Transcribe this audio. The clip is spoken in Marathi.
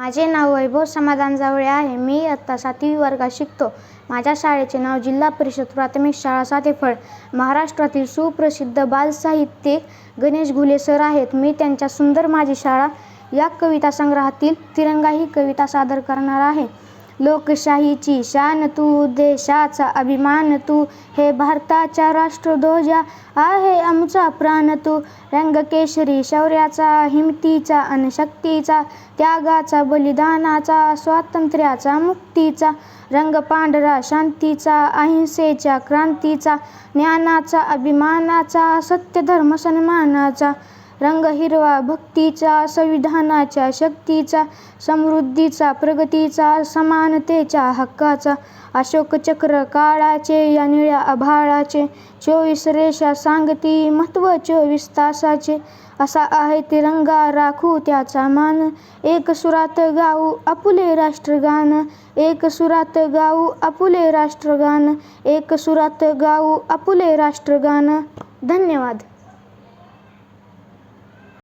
माझे नाव वैभव समाधान जावळे आहे. मी इयत्ता सातवी वर्गात शिकतो. माझ्या शाळेचे नाव जिल्हा परिषद प्राथमिक शाळा सातेफळ. महाराष्ट्रातील सुप्रसिद्ध बालसाहित्यिक गणेश घुले सर आहेत. मी त्यांच्या सुंदर माझी शाळा या कविता संग्रहातील तिरंगा ही कविता सादर करणार आहे. लोकशाहीची शान तू देशाचा अभिमान तू. हे भारताच्या राष्ट्रध्वजा आहे आमचा प्राण तू. रंगकेशरी शौर्याचा हिमतीचा अन शक्तीचा त्यागाचा बलिदानाचा स्वातंत्र्याचा मुक्तीचा रंग पांढरा शांतीचा अहिंसेच्या क्रांतीचा ज्ञानाचा अभिमानाचा सत्यधर्म सन्मानाचा रंग हिरवा भक्तीचा संविधानाच्या शक्तीचा समृद्धीचा प्रगतीचा समानतेच्या हक्काचा अशोकचक्र काळाचे या निळ्या आभाळाचे चोवीस रेषा सांगती महत्त्व चोवीस तासाचे असा आहे तिरंगा राखू त्याचा मान. एक सुरात गाऊ आपुले राष्ट्रगान. एक सुरात गाऊ आपुले राष्ट्रगान. एक सुरात गाऊ आपुले राष्ट्रगान. धन्यवाद.